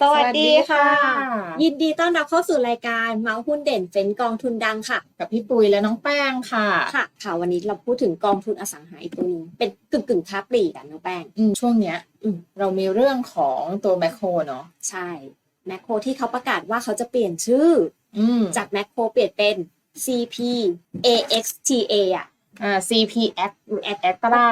สวัสดีค่ะสวัสดีค่ะ ยินดีต้อนรับเข้าสู่รายการเมาส์หุ้นเด่นเฟ้นกองทุนดังค่ะ กับพี่ปุยและน้องแป้งค่ะ ค่ะ ค่ะ วันนี้เราพูดถึงกองทุนอสังหาอีกตัวหนึงเป็นกึ่งกึ่งๆค้าปลีกกันน้องแป้งอืมช่วงเนี้ยอืมเรามีเรื่องของตัวแมคโครเนาะ ใช่ แมคโครที่เขาประกาศว่าเขาจะเปลี่ยนชื่ออืมจากแมคโครเปลี่ยนเป็น CP AXTA อะ อ่า CPX หรือ Extra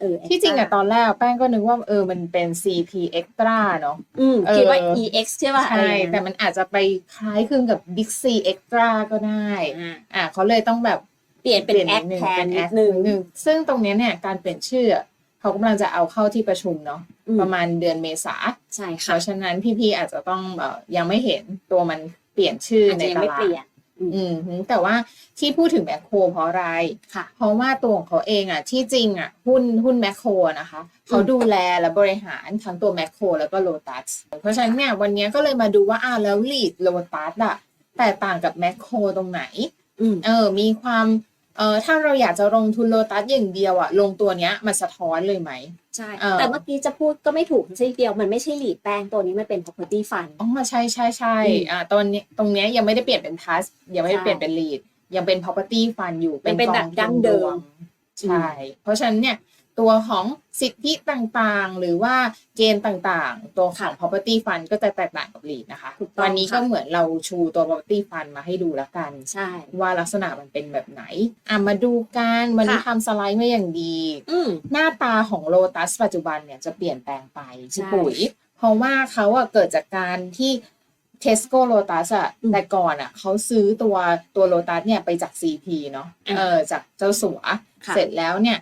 เออ ที่จริงอะ Extra ตอนแรกแป้งก็นึกว่าเออมันเป็น CP Extra เนาะอืมเออคิดว่า EX ใช่ป่ะอะไรใช่อย่างแต่เงี้ยมันอาจจะไปคล้ายคลึงกับ Big C Extra ก็ได้ อ่าอ่าเขาเลยต้องแบบเปลี่ยนเป็นแอคหนึ่งแทนเป็นนิแอดคนึงหนึ่งซึ่งตรงเนี้ยเนี่ยการเปลี่ยนชื่ออะเขากำลังจะเอาเข้าที่ประชุมเนาะอืมประมาณเดือนเมษาใช่เพค่ะราะฉะนั้นพี่ๆอาจจะต้องแบบยังไม่เห็นตัวมันเปลี่ยนชื่ออาจในจะยังตไม่ลาเปดลี่ยน อืมฮึแต่ว่าที่พูดถึงแมคโครเพราะอะไรค่ะ เพราะว่าตัวของเขาเองอะ ที่จริงอะ หุ้นหุ้นแมคโครนะคะ เขาดูแลและบริหารทั้งตัวแมคโครแล้วก็โลตัส เพราะฉะนั้นเนี่ยวันนี้ก็เลยมาดูว่าอ้าวแล้วลีดโลตัสอะแตกต่างกับแมคโครตรงไหนอืมเออ มีความเออถ้าเราอยากจะลงทุนโลตัสอย่างเดียวอะลงตัวเนี้ยมันสะท้อนเลยไหม ใช่ เออ แต่เมื่อกี้จะพูดก็ไม่ถูกซะทีเดียว มันไม่ใช่หลีดแป้งตัวนี้มันเป็น property fund อ๋อใช่ใช่ใช่อืมอ่าตอนนี้ตรงเนี้ยยังไม่ได้เปลี่ยนเป็นทัสยังไม่ได้ใช่เปลี่ยนเป็นลีดยังเป็น property fund อยู่ยังเป็นแบบกอทุดั้งเดิม รวใช่ เพราะฉะนั้นเนี่ย ตัวของสิทธิต่างๆ หรือว่าเกณฑ์ต่างๆ ตัวของ property fund ก็จะแตกต่างกับลีดนะคะ ถูกต้องวันนี้ก็ค่ะ เหมือนเราชูตัว property fund มาให้ดูแล้วกัน ใช่ ว่าลักษณะมันเป็นแบบไหน อะมาดูกัน วันนี้ค่ะ ทำสไลด์มาอย่างดี อืม หน้าตาของโลตัสปัจจุบันเนี่ยจะเปลี่ยนแปลงไปใช่พี่ปุ๋ย เพราะว่าเขาอะเกิดจากการที่เทสโก้โลตัสอะอืมแต่ก่อนอะเขาซื้อตัวตัวโลตัสเนี่ยไปจาก CP เนาะอะเออจากเจ้าสัว ค่ะ เสร็จแล้วเนี่ย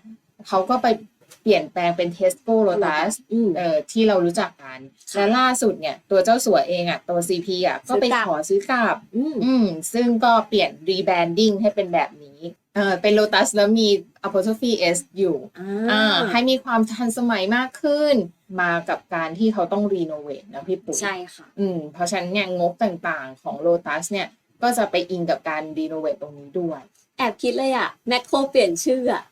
เขาก็ไปเปลี่ยนแปลงเป็นเทสโก้โลตัสอืมเออที่เรารู้จักกันค่ะและล่าสุดเนี่ย ตัวเจ้าสัวเองอะตัว CP อะก็ไปซื้อกลับขอซื้อกลับอืมอืมซึ่งก็เปลี่ยน rebranding ให้เป็นแบบนี้เออเป็น Lotus แล้วมี apostrophe s อยู่อ่าให้มีความทันสมัยมากขึ้น มากับการที่เขาต้องรีโนเวทนะพี่ปุ๋ยใช่ค่ะ อืมเพราะฉะนั้นเนี่ยงบต่างๆของ Lotus เนี่ยก็จะไปอิงกับการรีโนเวทตรงนี้ด้วย แอบคิดเลยอะแมคโครเปลี่ยนชื่ออะ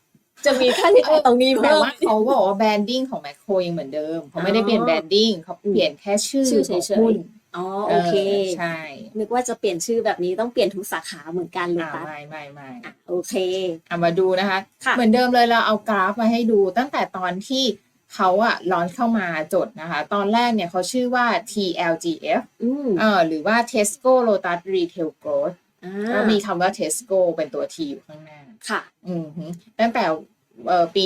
จะมีค่าใช้จ่ายตรงนี้แต่เพิ่ม ว่าเขาบอกว่าแบรนดิ้งของแมคโครยังเหมือนเดิมเขาไม่ได้เปลี่ยนแบรนดิ้งเขาเปลี่ยนแค่ชื่อชื่อของเฉยๆหุ้นอ๋อโอเค ใช่นึกว่าจะเปลี่ยนชื่อแบบนี้ต้องเปลี่ยนทุกสาขาเหมือนกันเลยอ่าปะไม่ไม่ไม่อะโอเคอะมาดูนะคะ ค่ะ เหมือนเดิมเลยเราเอากราฟมาให้ดูตั้งแต่ตอนที่เขาอะลอนเข้ามาจดนะคะ ตอนแรกเนี่ยเขาชื่อว่า TLGF อืม เออหรือว่า Tesco Lotus Retail Growth อ่า ก็มีคำว่า Tesco เป็นตัว T อยู่ข้างหน้า ค่ะ อืมฮึตั้งแต่เอ่อปี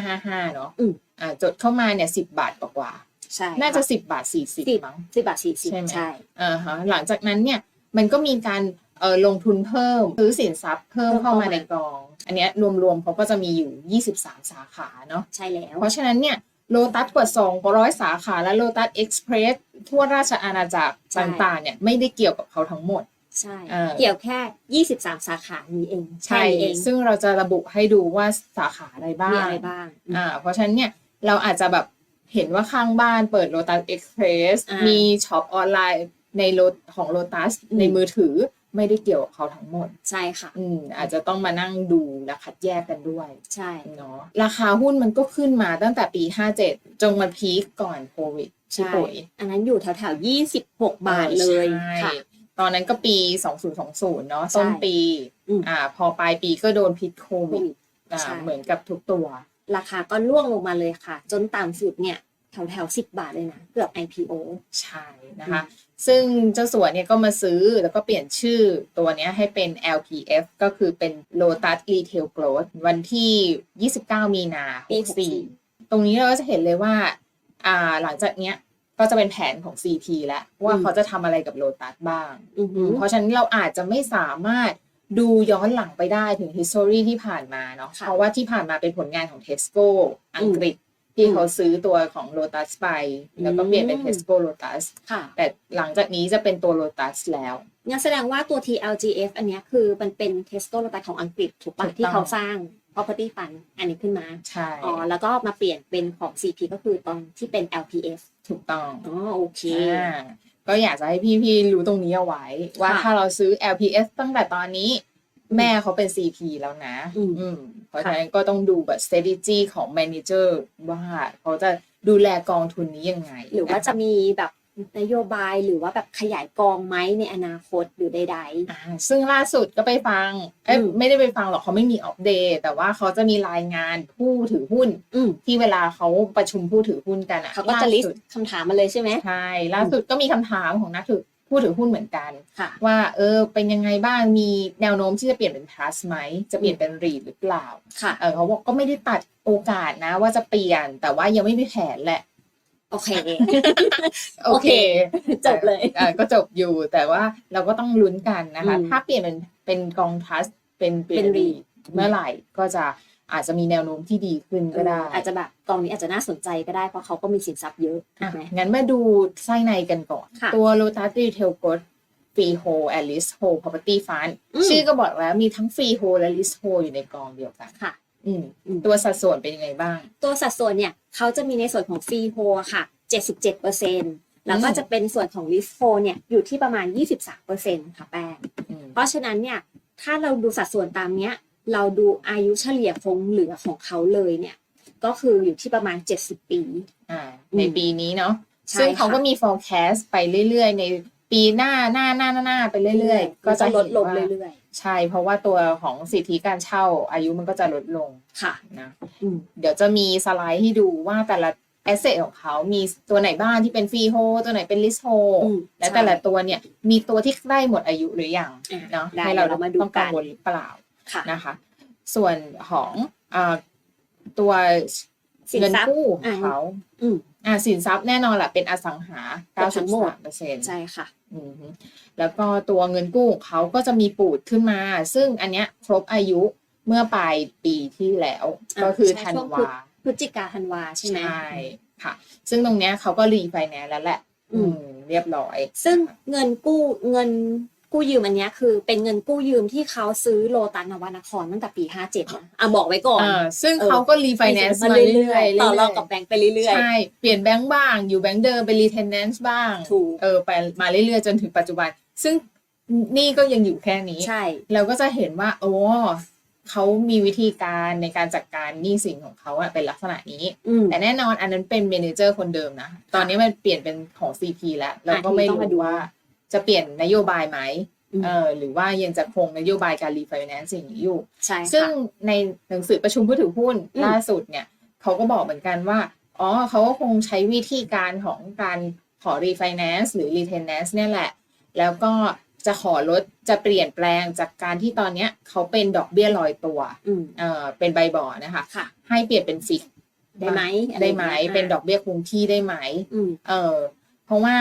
2555เนาะอืมอ่าจดเข้ามาเนี่ย10บาทกว่าใช่ๆน่าจะค่10บาทสิบ40มั้งสิบบาทสี่สิบใช่ไหมใช่อ่าฮะหลังจากนั้นเนี่ยมันก็มีการเอ่อลงทุนเพิ่มซื้อสินทรัพย์เพิ่มเข้ามาในกอง อันเนี้ยรวมๆเขาก็จะมีอยู่ 23 สาขาเนาะใช่แล้ว เพราะฉะนั้นเนี่ยโลตัสกว่า 200 สาขาและโลตัสเอ็กซ์เพรสทั่วราชอาณาจักรใช่ต่างๆเนี่ยไม่ได้เกี่ยวกับเขาทั้งหมด ใช่ เออ เกี่ยวแค่ยี่สิบสามสาขานี้เองแค่ใช่นี้เองซึ่งเราจะระบุให้ดูว่าสาขาอะไรบ้ามีงอะไรบ้าง อ่าเพราะฉะนั้นเนี่ยเราอาจจะแบบเห็นว่าข้างบ้านเปิดโลตัสเอ็กซ์เพรสอ่ามีมีช็อปออนไลน์ในรถของโลตัสอืม ในมือถือไม่ได้เกี่ยวกับเขาทั้งหมด ใช่ค่ะ อืมอาจจะต้องมานั่งดูและคัดแยกกันด้วยใช่ เนาะราคาหุ้นมันก็ขึ้นมาตั้งแต่ปี 57จนมาพีคก่อนโควิดใช่ใช่ปุ๋ยอันนั้นอยู่แถวแถวยี่สิบหกบาทเลยใช่ค่ะ ตอนนั้นก็ปี 2020 เนาะใช่ต้นปีอืมอ่า พอปลายปีก็โดนพิษโคโควิดวิดอ่าใช่เหมือนกับทุกตัว ราคาก็ล่วงลงมาเลยค่ะ จนต่ำสุดเนี่ยแถวแถวสิบบาทเลยนะเกือบ IPO ใช่นะคะ ซึ่งเจ้าสัวเนี่ยก็มาซื้อแล้วก็เปลี่ยนชื่อตัวเนี้ยให้เป็น LPF ก็คือเป็น Lotus Retail Growth วันที่ 29 มีนาปี64ตรงนี้เราก็จะเห็นเลยว่า อ่าหลังจากเนี้ย ก็จะเป็นแผนของ CP แล้วว่าอืมเขาจะทำอะไรกับโลตัสบ้างอือหือเพราะฉะนั้นเราอาจจะไม่สามารถดูย้อนหลังไปได้ถึง history ที่ผ่านมาเนาะค่ะเพราะว่าที่ผ่านมาเป็นผลงานของ Tesco อังกฤษที่อืมเขาซื้อตัวของ Lotus ไป แล้วก็เปลี่ยนเป็นอืม Tesco Lotus ค่ะแต่หลังจากนี้จะเป็นตัว Lotus แล้วงั้นแสดงว่าตัว TLGF อันเนี้ยคือมันเป็น Tesco โลตัสของอังกฤษถูกปะถูกต้องที่เขาสร้าง property fund อันนี้ขึ้นมาใช่อ๋อแล้วก็มาเปลี่ยนเป็นของ CP ก็คือตอนที่เป็น LPF ถูกต้องอ๋อโอเคอ่าก็อยากจะให้พี่ๆรู้ตรงนี้เอาไว้ ว่าค่ะถ้าเราซื้อ LPS ตั้งแต่ตอนนี้แม่เขาเป็น CP แล้วนะอืมอืมเพราะฉะนั้นก็ต้องดูแบบ strategy ของ manager ว่าเขาจะดูแลกองทุนนี้ยังไง หรือว่าจะมีแบบ นโยบายหรือว่าแบบขยายกองไหมในอนาคตหรือใดอ่าซึ่งล่าสุดก็ไปฟังเอ้ยอืม ไม่ได้ไปฟังหรอกเขาไม่มีอัปเดต แต่ว่าเขาจะมีรายงานผู้ถือหุ้นๆอืมที่เวลาเขาประชุมผู้ถือหุ้นกันอะเขาก็จะลิสล่าสุดต์คำถามมาเลยใช่ไหมใช่ล่าสุดก็มีคำถามของนักถือผู้ถือหุ้นเหมือนกัน ค่ะ ว่าเออเป็นยังไงบ้างมีแนวโน้มที่จะเปลี่ยนเป็น trust ไหมจะเปลี่ยนเป็น read หรือเปล่าค่ะ เออเขาบอกก็ไม่ได้ตัดโอกาสนะว่าจะเปลี่ยนแต่ว่ายังไม่มีแผนแหละโอเค โอเค จบเลยอ่าก็จบอยู่แต่ว่าเราก็ต้องลุ้นกันนะคะอืมถ้าเปลี่ยนเป็นเป็นกองทัสเป็นเปลี่ยนเป็นรี REIT เมื่อไหร่ก็จะอาจจะมีแนวโน้มที่ดีขึ้นก็ได้ อาจจะแบบกองนี้อาจจะน่าสนใจก็ได้เพราะเขาก็มีสินทรัพย์เยอะถูอะกไหมงั้นมาดูไส้ในกันก่อนค่ะตัว Lotus Retail Growth Freehold and Leasehold Property Fund อืมชื่อก็บอกแล้วมีทั้ง Freehold และ Leasehold อยู่ในกองเดียวกันค่ะ อืมอืมตัวสัดส่วนเป็นยังไงบ้าง ตัวสัดส่วนเนี่ยเขาจะมีในส่วนของฟรีโฮค่ะ 77%แล้วก็จะเป็นส่วนของลิสโฮเนี่ยอยู่ที่ประมาณ 23%ค่ะแป้ง อืมเพราะฉะนั้นเนี่ยถ้าเราดูสัดส่วนตามเนี้ย เราดูอายุเฉลี่ยคงเหลือของเขาเลยเนี่ย ก็คืออยู่ที่ประมาณ 70 ปี อ่าอืมในปีนี้เนาะใช่ซึ่งเขาค่ะก็มี forecast ไปเรื่อยๆ ใน ปีหน้าหน้าหน้าหน้าหน้าไปเรื่อยๆ ก็จะลดลงเห็นว่าเรื่อยใช่เพราะว่าตัวของสิทธิการเช่า อายุมันก็จะลดลงๆค่ะนะอืมเดี๋ยวจะมีสไลด์ให้ดูว่าแต่ละแอสเซทของเขามีตัวไหนบ้างที่เป็นฟรีโฮตัวไหนเป็นลิสโฮอืมและใช่แต่ละตัวเนี่ยมีตัวที่ใกล้หมดอายุหรือยังอะเนาะได้ให้เราเดี๋ยวเรามาดูต้องกังกันวลหรือเปล่าค่ะนะคะ ส่วนของอ่าตัวสินเงินทรัพย์กู้ของเขา อืมอ่าสินทรัพย์แน่นอนแหละเป็นอสังหาเกือบทั้งหมด93เปอร์เซ็นต์ใช่ค่ะแล้วก็ตัวเงินกู้ของเขาก็จะมีปูดขึ้นมา ซึ่งอันเนี้ยครบอายุเมื่อปลายปีที่แล้วอ่าก็คือใช่ธันช่วงวาพฤศจิกาธันวาใช่ไหมค่ะ ซึ่งตรงเนี้ยเขาก็รีไฟแนนซ์แล้วแหละ อืมอืมเรียบร้อย ซึ่งเงินกู้เงิน กู้ยืมอันเนี้ยคือเป็นเงินกู้ยืมที่เขาซื้อโลตัสนวนครตั้งแต่ปี57นะอะบอกไว้ก่อน อ่าซึ่งเออ เขาก็รีไฟแนนซ์มาเรื่อยๆต่อรองเรื่กัอบยแบงก์ไปเรื่อยๆใช่เปลี่ยนแบงค์บ้าง อยู่แบงค์เดิมเป็นรีเทนแนนซ์บ้างถูก เออไปมาเรื่อยๆจนถึงปัจจุบัน ซึ่งนี่ก็ยังอยู่แค่นี้ ๆ ใช่ เราก็จะเห็นว่า โอ้เขามีวิธีการในการจัดการหนี้สินของเขาอะเป็นลักษณะนี้ อืม แต่แน่นอนอันนั้นเป็นเมเนเจอร์คนเดิมนะ ตอนนี้มันเปลี่ยนเป็นของ CP แล้ว เราก็ไม่ทีนี้ต้องมาดูรู้ว่า จะเปลี่ยนนโยบายไหมอืมเออหรือว่ายังจะคงนโยบายการรีไฟแนนซ์อย่างนี้อยู่ใช่ซึ่งค่ะในหนังสือประชุมผู้ถือหุ้นอืมล่าสุดเนี่ยเขาก็บอกเหมือนกันว่าอ๋อเขาก็คงใช้วิธีการของการขอรีไฟแนนซ์หรือรีเทนแนนซ์เนี่ยแหละ แล้วก็จะขอลดจะเปลี่ยนแปลงจากการที่ตอนเนี้ยเขาเป็นดอกเบี้ยลอยตัวอืมเออเป็นใบบอนะคะค่ะให้เปลี่ยนเป็นฟิกได้ไหมอะรได้ไหมอย่างงี้ยเป็นดอกเบี้ยคงที่ได้ไหมอืมเออเพราะว่า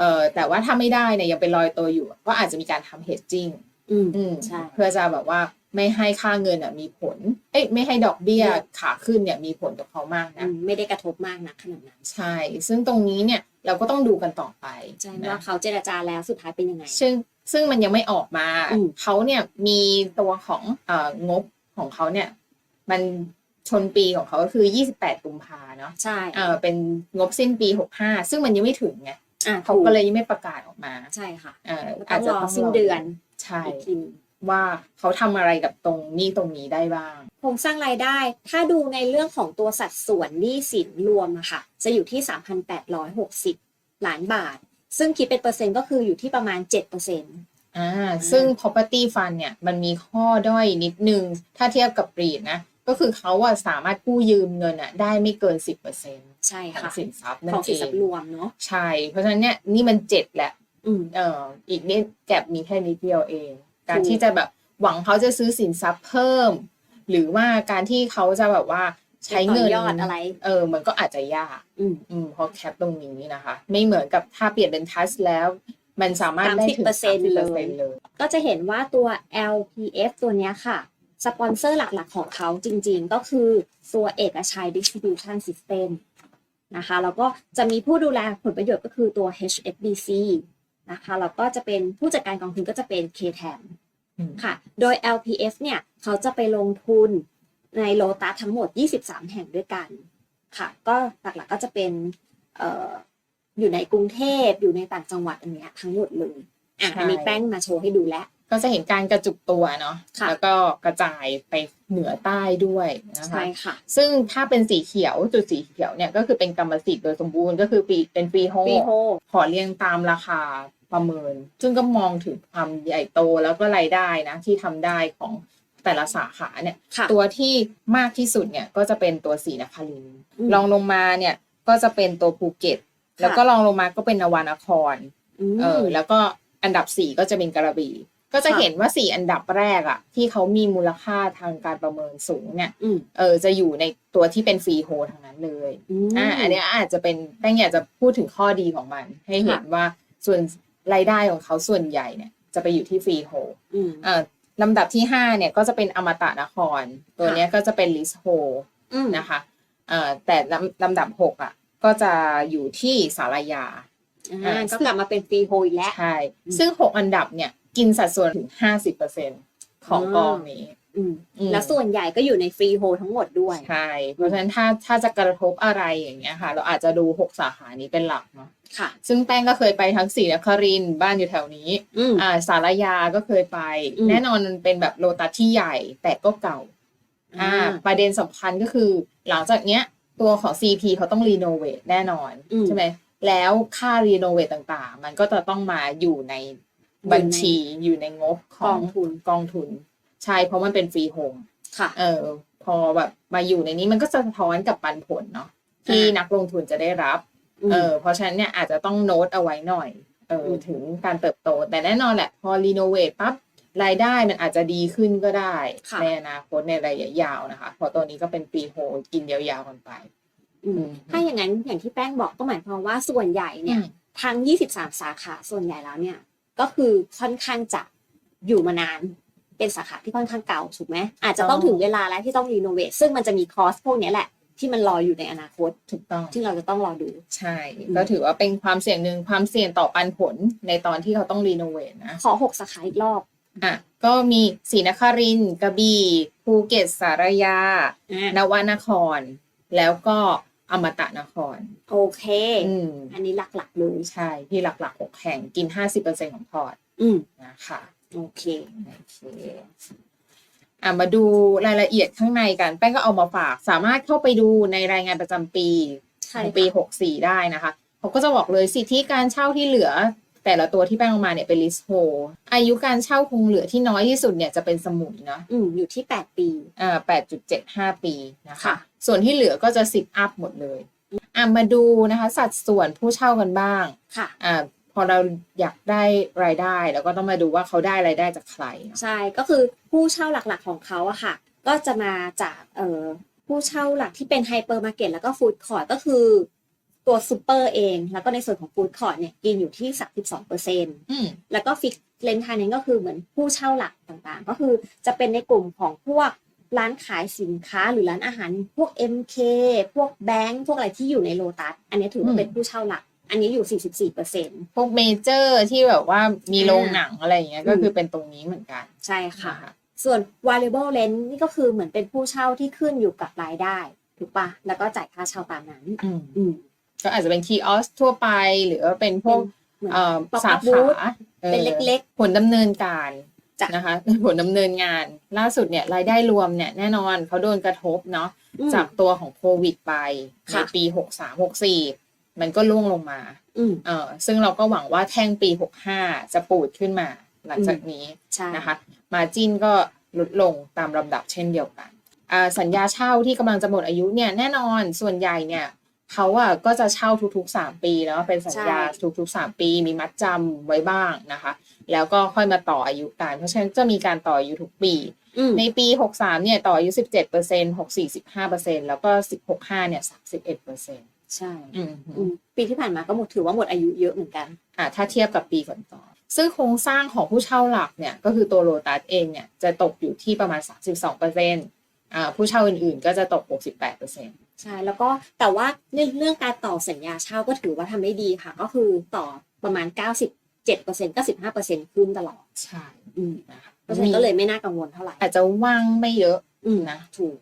เออแต่ว่าถ้าไม่ได้เนี่ยยังเป็นลอยตัวอยู่ ก็อาจจะมีการทำ hedging อืมอืมใช่ เพื่อจะแบบว่าไม่ให้ค่าเงินอะมีผล เอ้ยไม่ให้ดอกเบี้ยอืม ขาขึ้นเนี่ยมีผลกับเขามากอืนะมไม่ได้กระทบมากนะขนาดนั้น ใช่ ซึ่งตรงนี้เนี่ยเราก็ต้องดูกันต่อไปใช่นะว่าเขาเจรจาแล้วสุดท้ายเป็นยังไง ซึ่งซึ่งมันยังไม่ออกมา อืม เขาเนี่ยมีตัวของเอ่องบของเขาเนี่ย มันชนปีของเขาก็คือ 28 กุมภาเนาะใช่ เออเป็นงบสิ้นปี 65 ซึ่งมันยังไม่ถึงไง อะเขาก็เลยยังไม่ประกาศออกมาใช่ค่ะเออต้อาอจงจะรอต้องสิ้นเดือนใช่อีกทีหนึ่ง ว่าเขาทำอะไรกับตรงนี้ตรงนี้ได้บ้าง โครงสร้างรายได้ ถ้าดูในเรื่องของตัวสัดส่วนหนี้สินรวมอะค่ะ จะอยู่ที่ 3,860 ล้านบาท ซึ่งคิดเป็นเปอร์เซ็นต์ก็คืออยู่ที่ประมาณ7%เปอร์เซ็นต์อ่าซึ่ง property fund เนี่ยมันมีข้อด้อยนิดนึง ถ้าเทียบกับปรีดนะ ก็คือเขาอะสามารถกู้ยืมเงินอะได้ไม่เกิน10%ใช่ของค่ะสินทรัพย์นั่ของนสิเอนทรัพงย์รวมเนาะใช่ เพราะฉะนั้นเนี่ยนี่มันเจ็ดแหละอืมเอออีกนิดแกบมีแค่นิดเดียวเอง การถูกที่จะแบบหวังเขาจะซื้อสินทรัพย์เพิ่ม หรือว่าการที่เขาจะแบบว่าใช้เงินต่อยอดอะไร เออ มันก็อาจจะยาก อืมอืมเพราะแคปตรงนี้นะคะ ไม่เหมือนกับถ้าเปลี่ยนเป็นทัสแล้ว มันสามารถได้ถึง30%เลยเลยก็จะเห็นว่าตัว LPF ตัวเนี้ยค่ะ สปอนเซอร์หลักๆของเขาจริงๆ ก็คือตัวเอกชัย Distribution System นะคะแล้วก็จะมีผู้ดูแลผลประโยชน์ก็คือตัว HSBC นะคะแล้วก็จะเป็นผู้จัดการกองทุนก็จะเป็น KTM อืมค่ะ โดย LPF เนี่ยเขาจะไปลงทุนในโลตัสทั้งหมด 23 แห่งด้วยกันค่ะ ก็หลักๆก็จะเป็นเอ่ออยู่ในกรุงเทพอยู่ในต่างจังหวัดอันเนี้ยทั้งหมดเลยอะใช่อันนี้แป้งมาโชว์ให้ดูแล้ว ก็จะเห็นการกระจุกตัวเนาะค่ะแล้วก็กระจายไปเหนือใต้ด้วยนะคะใช่ค่ะ ซึ่งถ้าเป็นสีเขียวจุดสีเขียวเนี่ยก็คือเป็นกรรมสิทธิ์โดยสมบูรณ์ก็คือปีเป็นฟรีโฮฟรีโฮขอเรียงตามราคาประเมิน ซึ่งก็มองถึงความใหญ่โตแล้วก็รายได้นะที่ทำได้ของแต่ละสาขาเนี่ยค่ะตัวที่มากที่สุดเนี่ยก็จะเป็นตัวสีนครินทร์อืมลองลงมาเนี่ยก็จะเป็นตัวภูเก็ต แล้วก็ลองลงมาก็เป็นนวานครมเออแล้วก็อันดับสี่ก็จะเป็นกระบี่ ก็จะค่ะเห็นว่าสี่อันดับแรกอะที่เขามีมูลค่าทางการประเมินสูงเนี่ยอืม เออจะอยู่ในตัวที่เป็นฟรีโฮทั้งนั้นเลยมอ่าอันเนี้ยอาจจะเป็นแป้งอยากจะพูดถึงข้อดีของมัน ให้เห็นว่าส่วนรายได้ของเขาส่วนใหญ่เนี่ยจะไปอยู่ที่ฟรีโฮอืม เอ่อลำดับที่ห้าเนี่ยก็จะเป็นอมตะนคร ตัวเนี้ยก็จะเป็นลิสโฮอืมนะคะเอ่อแต่ลำลำดับหกอะก็จะอยู่ที่สารยา อ่าก็กลับมาเป็นฟรีโฮอีกแล้ว ใช่ อืม ซึ่งหกอันดับเนี่ย กินสัดส่วนถึงห้าสิบเปอร์เซ็นของอ๋อกองนี้อืมอืมแล้วส่วนใหญ่ก็อยู่ในฟรีโฮทั้งหมดด้วย ใช่ เพราะฉะนั้นถ้าถ้าจะกระทบอะไรอย่างเงี้ยค่ะ เราอาจจะดูหกสาขานี้เป็นหลักเนาะค่ะ ซึ่งแป้งก็เคยไปทั้งศรีนครินทร์บ้านอยู่แถวนี้อืมอ่าสารยาก็เคยไปอืมแน่นอนมันเป็นแบบโลตัสที่ใหญ่แต่ก็เก่า อ่าอ่าประเด็นสำคัญก็คือ หลังจากเนี้ย ตัวของ CP เขาต้องรีโนเวทแน่นอนอืมใช่ไหมแล้วค่ารีโนเวทต่างๆ มันก็จะต้องมาอยู่ใน บัญชีอยู่ในงบขกอองงทุน กองทุน ใช่เพราะมันเป็นฟรีโฮมค่ะ เออ พอแบบมาอยู่ในนี้มันก็จะสะท้อนกับปันผลเนาะที่อ่านันักลงทุนจะได้รับมเออ เพราะฉะนั้นเนี่ยอาจจะต้องโน้ตเอาไว้หน่อย เอออมถึงการเติบโต แต่แน่นอนแหละ พอรีโนเวทปั๊บรายได้มันอาจจะดีขึ้นก็ได้ค่ะในอนาคตในระยะยาวนะคะเพราะตัวนี้ก็เป็นปีโฮกินยาวๆกันไปอืมถ้าอย่างนั้นอย่างที่แป้งบอกก็หมายความว่าส่วนใหญ่เนี่ย ทั้ง 23 สาขาส่วนใหญ่แล้วเนี่ย ก็คือค่อนข้างจะอยู่มานาน เป็นสาขาที่ค่อนข้างเก่าถูกไหมอาจจะต้องอ๋อถึงเวลาแล้วที่ต้องรีโนเวทซึ่งมันจะมีคอสพวกเนี้ยแหละ ที่มันรออยู่ในอนาคตถูกต้องที่เราจะต้องรอดูใช่ ก็ถือว่าเป็นความเสี่ยงหนึ่งความเสี่ยงต่อปันผลในตอนที่เขาต้องรีโนเวทนะขอ6สาขาอีกรอบอะก็มีศรีนครินทร์กระบี่ภูเก็ตสารยาอะนวนคร แล้วก็ อมตะนคร โอเค อืมอันนี้หลักๆเลยใช่ ที่หลักๆหกแห่งกิน50%ของพอร์ตอืมนะคะโอเคโอเคอะมาดูรายละเอียดข้างในกันแป้งก็เอามาฝาก สามารถเข้าไปดูในรายงานประจำปีใช่ของค่ะปี64ได้นะคะเขาก็จะบอกเลยสิทธิการเช่าที่เหลือ แต่ละตัวที่แป้งเอามาเนี่ยเป็นลิสโฮอายุการเช่าคงเหลือที่น้อยที่สุดเนี่ยจะเป็นสมุนเนาะอืมอยู่ที่8ปีอ่า8.75ปีนะคะค่ะ ส่วนที่เหลือก็จะสิบอัพหมดเลยอะมาดูนะคะ สัดส่วนผู้เช่ากันบ้างค่ะอ่าพอเราอยากได้รายได้แล้วก็ต้องมาดูว่าเขาได้รายได้จากใครเนาะใช่ก็คือผู้เช่าหลักๆของเขาอะค่ะ ก็จะมาจากเอ่อผู้เช่าหลักที่เป็นไฮเปอร์มาร์เก็ตแล้วก็ฟู้ดคอร์ทก็คือตัวซูเปอร์เอง แล้วก็ในส่วนของฟู้ดคอร์ทเนี่ยกินอยู่ที่32เปอร์เซ็นต์อืมแล้วก็ฟิกเลนทานี่ก็คือเหมือนผู้เช่าหลักต่างๆ ก็คือจะเป็นในกลุ่มของพวก ร้านขายสินค้าหรือร้านอาหารพวก MK พวกแบงก์พวกอะไรที่อยู่ในโลตัสอันนี้ถือว่าเป็นผู้เช่าหลัก อันนี้อยู่ 44เปอร์เซ็นต์พวกเมเจอร์ที่แบบว่ามีโรงหนังอะไรอย่างเงี้ยอืมก็คือเป็นตรงนี้เหมือนกัน ใช่ค่ะนส่วน variable rent นี่ก็คือเหมือนเป็นผู้เช่าที่ขึ้นอยู่กับรายได้ถูกปะแล้วก็จ่ายค่าเช่าตามนั้นอืมอืมก็อาจจะเป็นคีออสทั่วไป หรือว่าเป็นพวกเหมือนเอ่อ pop-up สา booth ขาออเป็นเล็กผลดำเนินการจ้ะ นะคะผลดำเนินงาน ล่าสุดเนี่ยรายได้รวมเนี่ยแน่นอนเขาโดนกระทบเนาะอืมจากตัวของโควิดไปในค่ะปี63 64มันก็ล่วงลงมาอืมเออซึ่งเราก็หวังว่าแท่งปี65จะปูดขึ้นมาหลังจากนี้ใช่นะคะมาจินก็ลดลงตามลำดับเช่นเดียวกันอ่าสัญญาเช่าที่กำลังจะหมดอายุเนี่ยแน่นอนส่วนใหญ่เนี่ยเขาอะก็จะเช่าทุกๆ 3 ปีแล้วเป็นสัญญาทุกๆ 3 ปีมีมัดจำไว้บ้างนะคะ แล้วก็ค่อยมาต่ออายุกันเพราะฉะนั้นจะมีการต่ออายุทุกปีอืมในปี 63 เนี่ยต่ออายุ17% 64 15%แล้วก็65 เนี่ย31%ใช่อืมอืมปีที่ผ่านมาก็หมดถือว่าหมดอายุเยอะเหมือนกันอ่าถ้าเทียบกับปีก่อนๆซึ่งโครงสร้างของผู้เช่าหลักเนี่ยก็คือตัวโลตัสเองเนี่ยจะตกอยู่ที่ประมาณ 32%อ่าผู้เช่าอื่นๆ ก็จะตก 68%ใช่ แล้วก็แต่ว่าเรื่องเรื่องการต่อสัญญาเช่าก็ถือว่าทำได้ดีค่ะ ก็คือต่อประมาณ 97% 95%ขึ้นตลอดใช่อืมนะคะเพราะฉะนั้นก็เลยไม่น่ากังวลเท่าไหร่อาจจะว่างไม่เยอะอืมนะถูก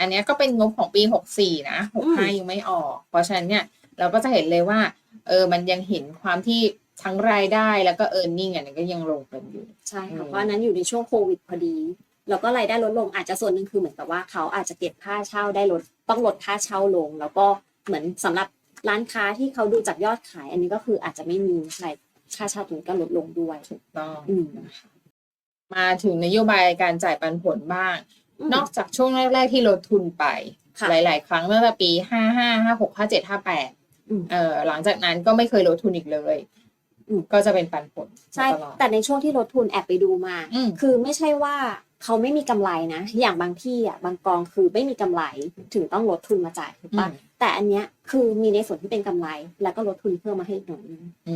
อันเนี้ยก็เป็นงบของปี 64 นะอืม65 ยังไม่ออก เพราะฉะนั้นเนี่ยเราก็จะเห็นเลยว่า เออมันยังเห็นความที่ทั้งรายได้แล้วก็ e a r n i n g อันนี้ก็ยังลงกันอยู่ ใช่อืค่ะมเพราะอันนั้นอยู่ในช่วงโควิดพอดี แล้วก็รายได้ลดลงอาจจะส่วนหนึ่งคือเหมือนกับว่าเขาอาจจะเก็บค่าเช่าได้ลดต้องลดค่าเช่าลง แล้วก็เหมือนสำหรับร้านค้าที่เขาดูจากยอดขาย อันนี้ก็คืออาจจะไม่มีราย ค่าเช่าตรงนี้ก็ลดลงด้วยถูกต้องอืมนะคะมาถึงนโยบายการจ่ายปันผลบ้างมนอกจากช่วงแรก ๆ ที่ลดทุนไปค่ะหลาย ๆ ครั้งตั้งแต่ปีห้าห้าห้าหกห้าเจ็ดห้าแปดอืมเอ่อหลังจากนั้นก็ไม่เคยลดทุนอีกเลยอืมก็จะเป็นปันผลใช่ตลอดแต่ในช่วงที่ลดทุนแอบไปดูมาอืมคือไม่ใช่ว่า เขาไม่มีกำไรนะ อย่างบางที่อะบางกองคือไม่มีกำไรถึงต้องลดทุนมาจ่ายถูกอืปะมแต่อันเนี้ยคือมีในส่วนที่เป็นกำไร แล้วก็ลดทุนเพิ่มมาให้อีกหน่อยนึงอื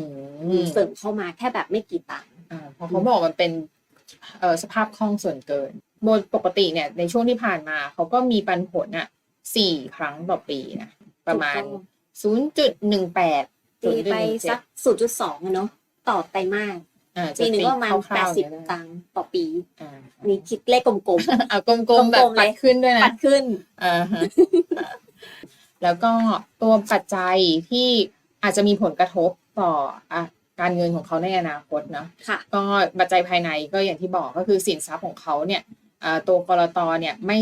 มเสริมเข้ามาแค่แบบไม่กี่ตังค์อ่าเพราะเขาบอกมันเป็นเอ่อสภาพคล่องส่วนเกินโดยปกติเนี่ยในช่วงที่ผ่านมาเขาก็มีปันผลอะสี่ครั้งต่อปีนะประมาณถูกต้องศูนย์จุดหนึ่งแปดตีไปสักศูนย์จุดสองเนาะต่อไตรมาสอ่า ปีหนึ่งก็ประมาณคแปร่าดวๆสิบเนี่ยนะตังค์ต่อปีอ่านี่คิดเลขกลมอ่ากลมๆแบบกลมๆเลยปัดขึ้นด้วยๆนะปัดขึ้นอ่าฮะแล้วก็ตัวปัจจัยที่อาจจะมีผลกระทบต่ออะการเงินของเขาในอนาคตเนาะค่ะก็ปัจจัยภายในก็อย่างที่บอกก็คือสินทรัพย์ของเขาเนี่ยอ่าตัวกรตเนี่ยไม่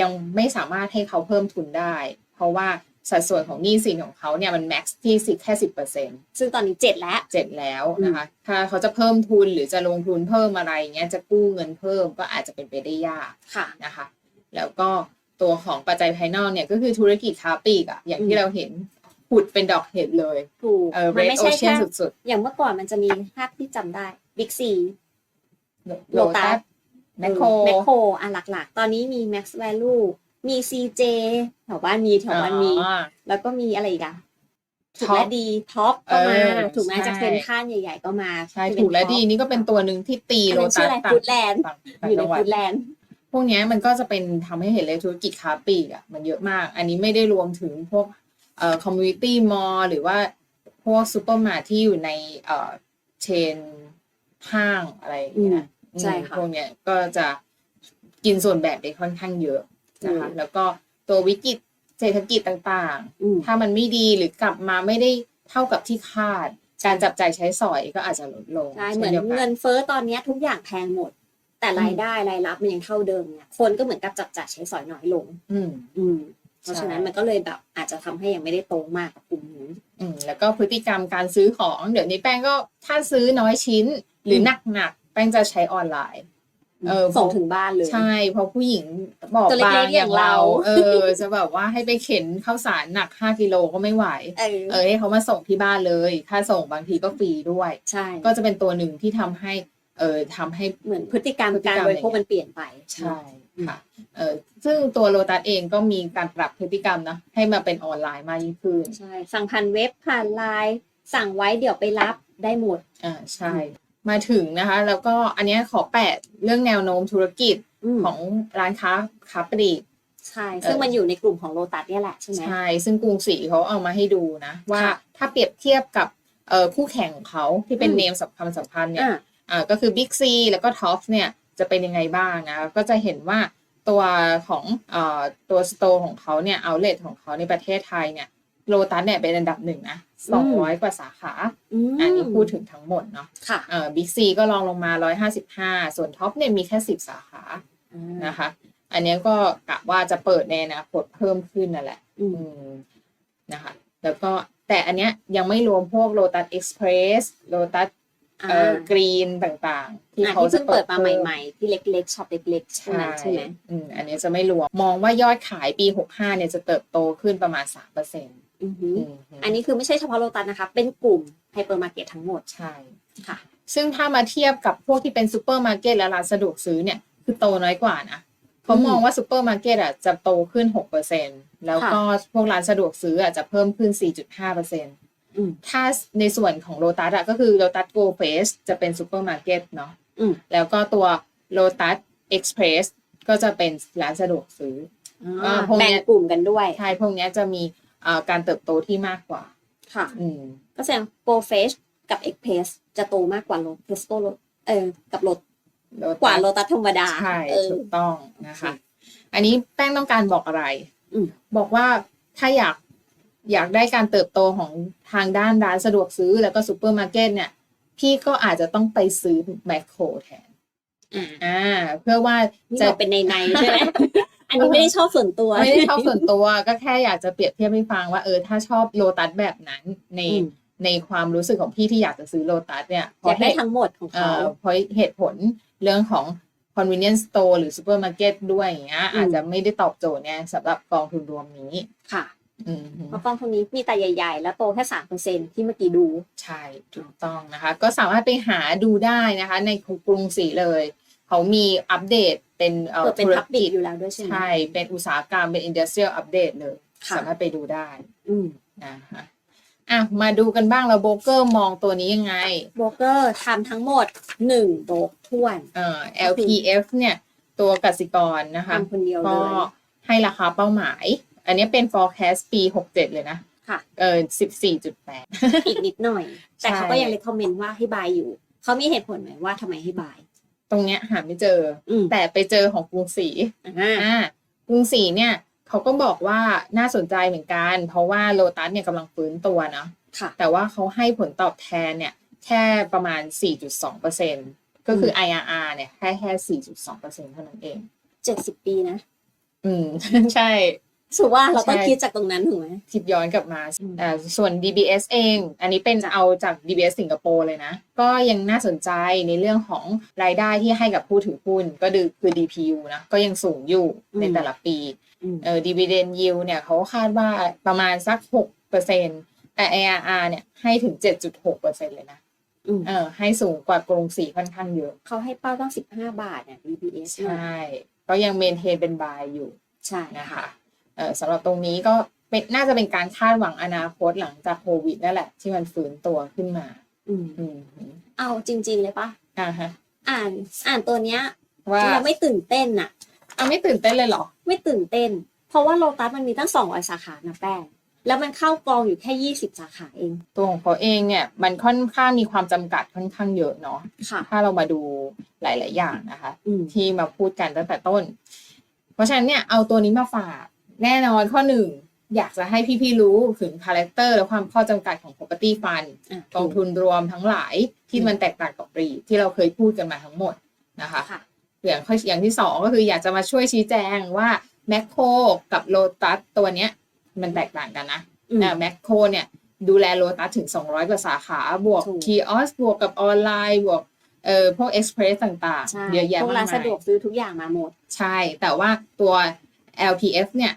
ยังไม่สามารถให้เขาเพิ่มทุนได้ เพราะว่า สัดส่วนของหนี้สินของเขาเนี่ยมันแม็กซ์ที่สิแค่สิบเปอร์เซ็นต์ซึ่งตอนนี้เจ็ดแล้วเจ็ดแล้วนะคะ ถ้าเขาจะเพิ่มทุนหรือจะลงทุนเพิ่มอะไรเงี้ยจะกู้เงินเพิ่มก็อาจจะเป็นไปได้ยากค่ะนะคะ แล้วก็ตัวของปัจจัยภายนอกเนี่ยก็คือธุรกิจค้าปลีกอะอย่างที่เราเห็นผุดเป็นดอกเห็ดเลยถูกเออมันเรดไม่โอใช่เชียนแค่สุดอย่างเมื่อก่อนมันจะมีภาพที่จำได้บิ๊กซีๆโลตัสแมคโครแมคโครอะหลักๆ ตอนนี้มี Max Value มี CJ แถวบ้านมีแถวบ้านมีอ่าแล้วก็มีอะไรอีกอะถูก Top และดีท็อปก็มา เออถูกไหมใช่ จากเซ็นทรัลใหญ่ ๆ ก็มาใช่ที่เป็น ถูกและ Top ดีนี่ก็เป็นตัวหนึ่งที่ตีอันโลนั้นชื่ตัอสอะไรต่างฟูดแลนด์ต่างต่างอยู่ในจังหวัดฟูดแลนด์ พวกเนี้ยมันก็จะเป็นทำให้เห็นเลยธุรกิจค้าปลีกอะมันเยอะมาก อันนี้ไม่ได้รวมถึงพวกเอ่อคอมมูนิตี้มอลหรือว่าพวกซูเปอร์มาร์ทที่อยู่ในเอ่อเชนห้างอะไรอย่างเงี้ยใช่ค่ะพวกเนี้ยก็จะกินส่วนแบ่งได้ค่อนข้างเยอะ นะคะอืมแล้วก็ตัววิกฤตเศรษฐกิจต่างๆอืมถ้ามันไม่ดีหรือกลับมาไม่ได้เท่ากับที่คาด การจับจ่ายใช้สอยก็อาจจะลดลงใช่เหมือนช่ดียวกัเงินเฟ้อตอนเนี้ยทุกอย่างแพงหมด แต่รายได้รายรับมันยังเท่าเดิมเนี่ยคนก็เหมือนกับจับจ่ายใช้สอยน้อยลง อืมอืมเพราะฉะนั้นใช่มันก็เลยแบบอาจจะทำให้ยังไม่ได้โตมากกับกลุ่มนี้อืมแล้วก็พฤติกรรมการซื้อของ เดี๋ยวนี้แป้งก็ถ้าซื้อน้อยชิ้น หรือหนักหนักๆแป้งจะใช้ออนไลน์ เออส่งถึงบ้านเลย ใช่เพราะผู้หญิงบอกตัวเล็กๆบางอย่างเรา เออ จะแบบว่าให้ไปเข็นข้าวสารหนักห้ากิโลก็ไม่ไหวเออเออให้เขามาส่งที่บ้านเลยค่าส่งบางทีก็ฟรีด้วย ใช่ ก็จะเป็นตัวหนึ่งที่ทำให้ เออทำให้เหมือนพฤติกรรมพฤติการกรรมบริโภคมันเปลี่ยนไป ใช่ค่ะเออซึ่งตัวโลตัสเองก็มีการปรับพฤติกรรมนะให้มาเป็นออนไลน์มากยิ่งขึ้น ใช่ สั่งผ่านเว็บผ่านไลน์สั่งไว้เดี๋ยวไปรับได้หมด อ่าใช่ มาถึงนะคะ แล้วก็อันเนี้ยขอแปะเรื่องแนวโน้มธุรกิจอืมของร้านค้าค้าปลีกใช่ ซึ่งมันอยู่ในกลุ่มของโลตัสเนี่ยแหละใช่ไหมใช่ ซึ่งกรุงศรีเขาเอามาให้ดูนะ ว่าค่ะถ้าเปรียบเทียบกับเอ่อคู่แข่งของเขาที่เป็นอืมเนมสัมพันธ์สัมพันธ์เนี่ยอ่าอ่าก็คือ Big C แล้วก็ Top เนี่ยจะเป็นยังไงบ้างนะ ก็จะเห็นว่าตัวของเอ่อตัวสโตร์ของเขาเนี่ยเอาเลทของเขาในประเทศไทยเนี่ยโลตัสเนี่ยเป็นอันดับหนึ่งนะ สองร้อยกว่าสาขาอืมอันนี้พูดถึงทั้งหมดเนาะค่ะเอ่อบิ๊กซีก็ลองลงมา155ส่วนท็อปเนี่ยมีแค่10สาขาอ่านะคะ อันเนี้ยก็กะว่าจะเปิดในอนาคตเพิ่มขึ้นนั่นแหละอืมอืมนะคะ แล้วก็แต่อันเนี้ยยังไม่รวมพวกโ o ตัสเอ็กซ์เพรสโ o ตัสอ่าเอ่อกรีนต่างๆ ที่อ่าเขาที่จะเพิ่งเปิดมาพิ่ใหม่ๆ ที่เล็กๆช็อปเล็กๆพวกใช่นั้นใช่ไหมอืมอันเนี้ยจะไม่รวม มองว่ายอดขายปี 65เนี่ยจะเติบโตขึ้นประมาณ3%เปอร์เซ็นต์ อือหืออันนี้คือไม่ใช่เฉพาะโลตัสนะคะ เป็นกลุ่มไฮเปอร์มาร์เก็ตทั้งหมดใช่ ค่ะ ซึ่งถ้ามาเทียบกับพวกที่เป็นซูเปอร์มาร์เก็ตและร้านสะดวกซื้อเนี่ย คือโตน้อยกว่านะเขามองว่าซูเปอร์มาร์เก็ตอะจะโตขึ้น 6%แล้วก็พวกร้านสะดวกซื้ออะจะเพิ่มขึ้น 4.5%อืมถ้าในส่วนของโ o ตัสอะก็คือโ o ตัสโกลเฟสจะเป็นซูเปอร์มาร์เก็ตเนาะอืมแล้วก็ตัวโ o ตัสเอ็กซ์เพรสก็จะเป็นร้านสะดวกซื้ออ่าพวกเนี้แบ่งยกลุ่มกันด้วย ใช่ พวกเนี้ยจะมีเอ่อ การเติบโตที่มากกว่า ค่ะ อืม ก็แสดงโปรเฟชกับเอ็กเพสจะโตมากกว่าโลเทสโตเออกับโล Lotus กว่าโลตัสธรรมดาใช่เออถูกต้องนะคะ อันนี้แป้งต้องการบอกอะไรอืมบอกว่าถ้าอยากอยากได้การเติบโตของทางด้านร้านสะดวกซื้อแล้วก็ซูเปอร์มาร์เก็ตเนี่ย พี่ก็อาจจะต้องไปซื้อแมคโครแทนอ่าอ่าเพื่อว่านี่จะบอกเป็นในในๆใช่ไหมอั นนี้ไม่ได้ชอบส่วนตัว ไม่ได้ชอบส่วนตัว ก็แค่อยากจะเปรียบเทียบให้ฟังว่าเออถ้าชอบโลตัสแบบนั้นในอืมในความรู้สึกของพี่ที่อยากจะซื้อโลตัสเนี่ยเพอยากราะได้เหตุทั้งหมดของเอ่เขาอเพราะเหตุผลเรื่องของ convenience store หรือ supermarket ด้วยอย่างเงี้ยอืมอาจจะไม่ได้ตอบโจทย์เนี่ยสำหรับกองทุนรวมนี้ค่ะอืมเพราะกองทุนนี้มีแต่ใหญ่ ๆ แล้วโตแค่สามเปอร์เซ็นที่เมื่อกี้ดู ใช่ถูกต้องนะคะ ก็สามารถไปหาดูได้นะคะ ในกรุงศรีเลย เขามีอัปเดต เป็นเอ่อเปิดเป็นธุรพับบิกิกจอยู่แล้วด้วยใช่ไหมใช่ เป็นอุตสาหกรรมเป็น industrial update เลยค่ะสามารถไปดูได้อืมนะคะอะมาดูกันบ้างแล้วโบรกเกอร์มองตัวนี้ยังไง โบรกเกอร์ทำทั้งหมดหนึ่งโบรกท้วนเอ่อ LPF เนี่ย ตัวกสิกรนะคะทำคนเดียวเลก็ยให้ราคาเป้าหมาย อันนี้เป็น forecast ปี 67 เลยนะค่ะเออ14.8 อีกนิดหน่อย แต่ใช่เขาก็ยังเล c คอมเมนต์ว่าให้บายอยู่ เขามีเหตุผลไหมว่าทำไมให้บาย ตรงเนี้ยหาไม่เจออืมแต่ไปเจอของกรุงศรีอ่าอ่ากรุงศรีเนี่ยเขาก็บอกว่าน่าสนใจเหมือนกัน เพราะว่าโลตัสเนี่ยกำลังฟื้นตัวเนาะค่ะแต่ว่าเขาให้ผลตอบแทนเนี่ย แค่ประมาณ 4.2%ก็คือ IRR เนี่ยแค่แค่ 4.2%เท่านั้นเองเจ็ดสิบปีนะ อืม ใช่ ถือว่าเราต้องใช่คิดจากตรงนั้นถูกไหมคิดย้อนกลับมาอืมอ่าส่วน DBS เอง อันนี้เป็นจ้ะเอาจาก DBS สิงคโปร์เลยนะ ก็ยังน่าสนใจในเรื่องของรายได้ที่ให้กับผู้ถือหุ้น ก็คือคือ DPU นะ ก็ยังสูงอยู่ในแต่ละปีอืมเออ dividend yield เนี่ยเขาคาดว่าประมาณสัก 6%แต่ ARR เนี่ยให้ถึง 7.6%เลยนะอืมเออให้สูงกว่ากรุงศรีค่อนข้างเยอะ เขาให้เป้าต้องสิบห้าบาทเนี่ย BBS ใช่ ก็ยังเมนเทนเป็นบายอยู่ ใช่นะคะเออ สำหรับตรงนี้ก็เป็นน่าจะเป็นการคาดหวังอนาคตหลังจากโควิดนั่นแหละ ที่มันฟื้นตัวขึ้นมา อืมอืมเอาจริง ๆ เลยปะอ่าฮะ อ่านอ่านตัวเนี้ยว่าเราไม่ตื่นเต้นอะเอาไม่ตื่นเต้นเลยเหรอ ไม่ตื่นเต้น เพราะว่าโลตัสมันมีตั้งสองร้อยสาขานะแป้งแล้วมันเข้ากองอยู่แค่ยี่สิบสาขาเอง ตัวของเขาเองเนี่ย มันค่อนข้างมีความจำกัดค่อนข้างเยอะเนาะค่ะถ้าเรามาดูหลาย ๆ อย่างนะคะอืมที่มาพูดกันตั้งแต่ต้น เพราะฉะนั้นเนี่ยเอาตัวนี้มาฝาก แน่นอนข้อหนึ่งอยากจะให้พี่ๆรู้ถึงคาแรคเตอร์และความข้อจำกัดของ property fund อะกองทุนรวมทั้งหลายที่มันแตกต่างกับรีที่เราเคยพูดกันมาทั้งหมดนะคะค่ะอย่างข้ออย่างที่สองก็คืออยากจะมาช่วยชี้แจงว่าแมคโครกับโลตัสตัวเนี้ย มันแตกต่างกันนะอืมแมคโครเนี่ยดูแลโลตัสถึง 200 กว่าสาขา บวกถูกคีออสบวกกับออนไลน์บวกเอ่อพวกเอ็กซ์เพรสต่างใช่ๆเยอะแยะพวกมากร้านมาสะดวกยซื้อทุกอย่างมาหมด ใช่ แต่ว่าตัว LPF เนี่ย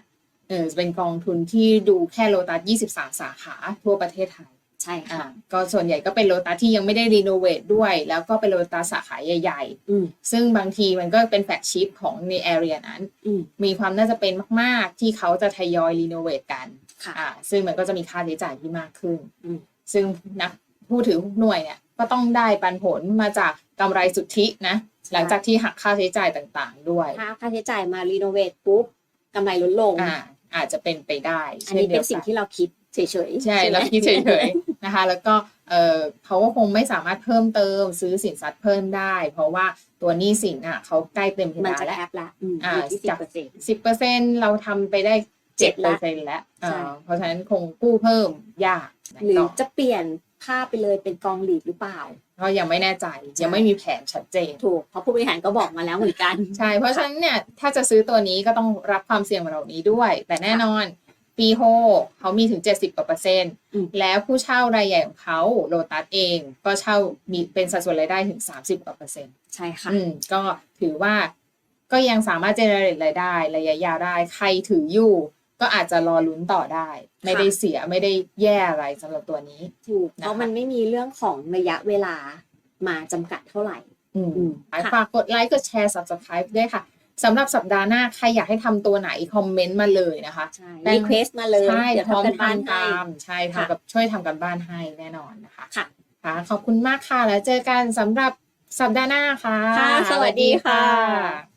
เออเป็นกองทุนที่ดูแค่โลตัส 23 สาขาทั่วประเทศไทย ใช่อ่าค่ะก็ส่วนใหญ่ก็เป็นโลตัสที่ยังไม่ได้รีโนเวทด้วย แล้วก็เป็นโลตัสสาขาใหญ่ อืมๆ ซึ่งบางทีมันก็เป็นแฟลกชิพของในแอเรียนั้น อืมมีความน่าจะเป็นมาก ๆ ที่เขาจะทยอยรีโนเวทกัน ค่ะ อ่าซึ่งมันก็จะมีค่าใช้จ่ายที่มากขึ้น อืม ซึ่งนักผู้ถือหน่วยเนี่ยก็ต้องได้ปันผลมาจากกำไรสุทธินะ หลังจากที่หักค่าใช้จ่ายต่างๆด้วย ถ้าค่าใช้จ่ายมารีโนเวทปุ๊บกำไรลดลง อ่า อาจจะเป็นไปได้อันนี้ช่ดีเป็ยนวสิ่งที่เราคิดเฉยๆใช่ไหมเราคิดเฉยๆนะคะ แล้วก็เออเขาก็คงไม่สามารถเพิ่มเติมซื้อสินทรัพย์เพิ่มได้ เพราะว่าตัวหนี้สินอะเขาใกล้เต็มเพมันดานจะแล้วแคปละอืมอ่าอยู่ที่สิบจากเปอร์เซ็นต์สิบเปอร์เซ็นเราทำไปได้เจ็เจ็ดดเปอละร์เซ็นแล้วใช่อ่าเพราะฉะนั้นคงกู้เพิ่มยากหรือก็จะเปลี่ยน ภาพไปเลยเป็นกองหลีดหรือเปล่า ก็ยังไม่แน่ใจยังไม่มีแผนชัดเจน ถูกเพราะผู้บริหารก็บอกมาแล้วเหมือนกัน ใช่ เพราะฉะนั้นเนี่ยถ้าจะซื้อตัวนี้ก็ต้องรับความเสี่ยงเหล่านี้ด้วย แต่แน่นอนปีโฮเขามีถึง 70กว่าเปอร์เซ็นต์อืมแล้วผู้เช่ารายใหญ่ของเขาโลตัสเอง ก็เช่ามีเป็นสัดส่วนรายได้ถึง 30กว่าเปอร์เซ็นต์ใช่ค่ะอืมก็ถือว่าก็ยังสามารถเจเนเรตรายได้ระยะยาวได้ ใครถืออยู่ ก็อาจจะรอลุ้นต่อได้ ไม่ได้เสียไม่ได้แย่อะไรสำหรับตัวนี้ถูกนะคะเพราะมันไม่มีเรื่องของระยะเวลามาจำกัดเท่าไหร่อืมอืมค่ะฝากกดไลค์กดแชร์ subscribe ด้วยค่ะสำหรับสัปดาห์หน้า ใครอยากให้ทำตัวไหน คอมเมนต์มาเลยนะคะใช่แต่รีเควสมาเลยใช่เดี๋ยวพร้อมทำกันบ้านทำให้ตามใช่ค่ะทำกับช่วยทำกันบ้านให้แน่นอนนะคะค่ะค่ะ ขอบคุณมากค่ะ แล้วเจอกันสำหรับสัปดาห์หน้าค่ะค่ะสวัสดีค่ะ